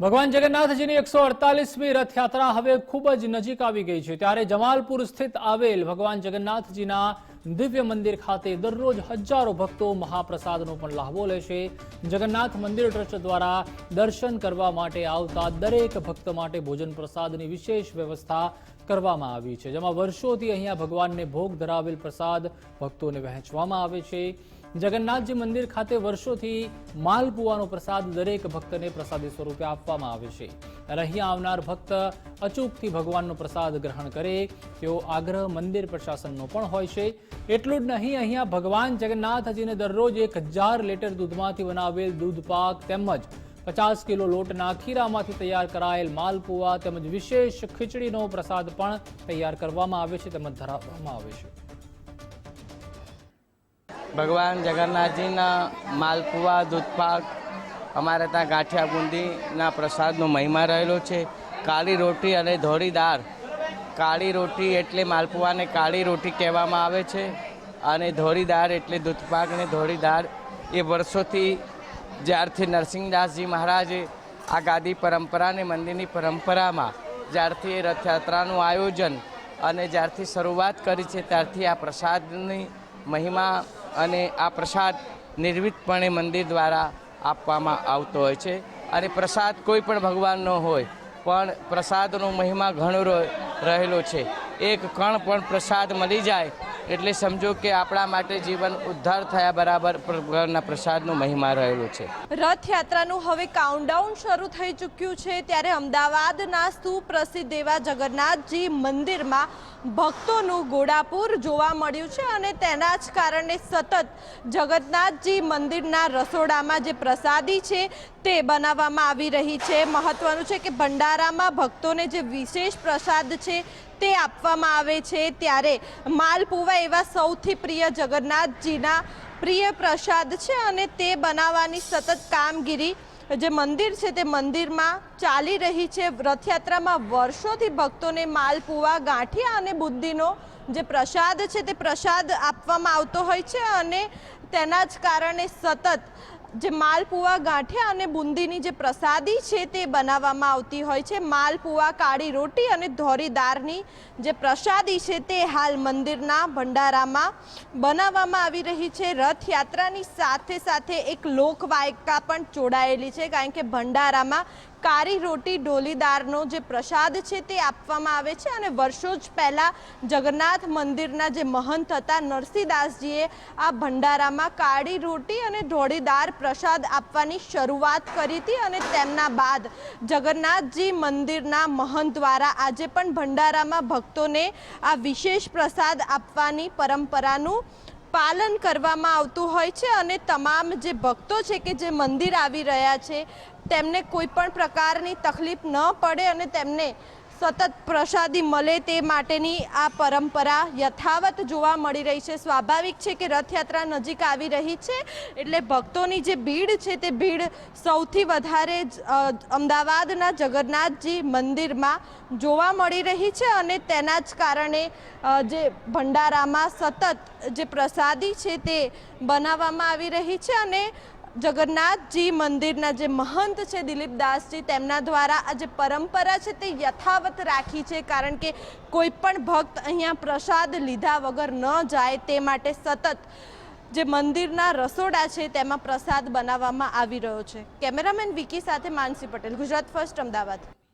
ભગવાન જગન્નાથજીની એકસો અડતાલીસમી રથયાત્રા હવે ખૂબ જ નજીક આવી ગઈ છે. ત્યારે જમાલપુર સ્થિત આવેલ ભગવાન જગન્નાથજીના દિવ્ય મંદિર ખાતે દરરોજ હજારો ભક્તો મહાપ્રસાદનો પણ લાહવો લેશે જગન્નાથ મંદિર ટ્રસ્ટ દ્વારા દર્શન કરવા માટે આવતા દરેક ભક્ત માટે ભોજન પ્રસાદની વિશેષ વ્યવસ્થા કરવામાં આવી છે. જેમાં વર્ષોથી અહીંયા ભગવાનને ભોગ ધરાવેલ પ્રસાદ ભક્તોને વહેંચવામાં આવે છે. જગન્નાથજી મંદિર ખાતે વર્ષોથી માલપુવાનો પ્રસાદ દરેક ભક્તને પ્રસાદી સ્વરૂપે આપવામાં આવે છે. ત્યારે અહીંયા આવનાર ભક્ત અચૂકથી ભગવાનનો પ્રસાદ ગ્રહણ કરે તેવો આગ્રહ મંદિર પ્રશાસનનો પણ હોય છે. એટલું જ નહીં, અહીંયા ભગવાન જગન્નાથજીને દરરોજ એક હજાર લીટર દૂધમાંથી બનાવેલ દૂધ પાક તેમજ પચાસ કિલો લોટના ખીરામાંથી તૈયાર કરાયેલ માલપુવા તેમજ વિશેષ ખીચડીનો પ્રસાદ પણ તૈયાર કરવામાં આવે છે, તેમજ ધરાવવામાં આવે છે. ભગવાન જગન્નાથજીના માલપુઆ દૂધપાક, અમારે ત્યાં ગાંઠિયા બુંદીના પ્રસાદનો મહિમા રહેલો છે. કાળી રોટી અને ધોળી દાળ. કાળી રોટી એટલે માલપુઆને કાળી રોટી કહેવામાં આવે છે અને ધોળી દાળ એટલે દૂધપાક અને ધોળી એ વર્ષોથી જ્યારથી નરસિંહદાસજી મહારાજે આ ગાદી પરંપરાને મંદિરની પરંપરામાં જ્યારથી એ રથયાત્રાનું આયોજન અને જ્યારથી શરૂઆત કરી છે, ત્યારથી આ પ્રસાદની મહિમા અને આ પ્રસાદ નિર્વિતપણે મંદિર દ્વારા આપવામાં આવતો હોય છે. અને પ્રસાદ કોઈ પણ ભગવાનનો હોય, પણ પ્રસાદનો મહિમા ઘણો રહેલો છે. એક કણ પણ પ્રસાદ મળી જાય એટલે સમજો કે આપણા માટે જીવન ઉદ્ધાર થયા બરાબર ભગવાનના પ્રસાદનો મહિમા રહેલો છે. રથયાત્રાનું હવે કાઉન્ટડાઉન શરૂ થઈ ચૂક્યું છે ત્યારે અમદાવાદના સુપ્રસિદ્ધ એવા જગન્નાથજી મંદિરમાં ભક્તોનું ગોડાપુર જોવા મળ્યું છે અને તેના જ કારણે સતત જગન્નાથજી મંદિરના રસોડામાં જે પ્રસાદી છે તે બનાવવામાં આવી રહી છે. મહત્વનું છે કે ભંડારામાં ભક્તોને જે વિશેષ પ્રસાદ છે તે આપવામાં આવે છે ત્યારે માલપુવા એવા સૌથી પ્રિય જગન્નાથજીના પ્રિય પ્રસાદ છે અને તે બનાવવાની સતત કામગીરી જે મંદિર છે તે મંદિરમાં ચાલી રહી છે. રથયાત્રામાં વર્ષોથી ભક્તોને માલપુવા, ગાંઠિયા અને બુદ્ધિનો જે પ્રસાદ છે તે પ્રસાદ આપવામાં આવતો હોય છે અને તેના જ કારણે સતત જે માલપુવા ગાંઠિયા અને બુંદીની જે પ્રસાદી છે તે બનાવવામાં આવતી હોય છે. માલપુવા કાળી રોટી અને ધોરીદારની જે પ્રસાદી છે તે હાલ મંદિરના ભંડારામાં બનાવવામાં આવી રહી છે. રથયાત્રાની સાથે સાથે એક લોકવાયકા પણ જોડાયેલી છે, કારણ કે ભંડારામાં કાળી રોટી ઢોલીદારનો જે પ્રસાદ છે તે આપવામાં આવે છે અને વર્ષો જ પહેલાં જગન્નાથ મંદિરના જે મહંત હતા, નરસિંહદાસજીએ આ ભંડારામાં કાળી રોટી અને ઢોળીદાર પ્રસાદ આપવાની શરૂઆત કરી હતી અને તેમના બાદ જગન્નાથજી મંદિરના મહંત દ્વારા આજે પણ ભંડારામાં ભક્તોને આ વિશેષ પ્રસાદ આપવાની પરંપરાનું પાલન કરવામાં આવતું હોય છે અને તમામ જે ભક્તો છે કે જે મંદિર આવી રહ્યા છે તેમને કોઈ પણ પ્રકારની તકલીફ ન પડે અને તેમને સતત પ્રસાદી મળે તે માટેની આ પરંપરા યથાવત જોવા મળી રહી છે. સ્વાભાવિક છે કે રથયાત્રા નજીક આવી રહી છે એટલે ભક્તોની જે ભીડ છે તે ભીડ સૌથી વધારે અમદાવાદના જગન્નાથજી મંદિરમાં જોવા મળી રહી છે અને તેના જ કારણે જે ભંડારામાં સતત જે પ્રસાદી છે તે બનાવવામાં આવી રહી છે અને જગન્નાથજી મંદિરના જે મહંત છે દિલીપદાસજી, તેમના દ્વારા આ જે પરંપરા છે તે યથાવત રાખી છે, કારણ કે કોઈ પણ ભક્ત અહીંયા પ્રસાદ લીધા વગર ન જાય તે માટે સતત જે મંદિરના રસોડા છે તેમાં પ્રસાદ બનાવવામાં આવી રહ્યો છે. કેમેરામેન વિકી સાથે માનસી પટેલ, ગુજરાત ફર્સ્ટ, અમદાવાદ.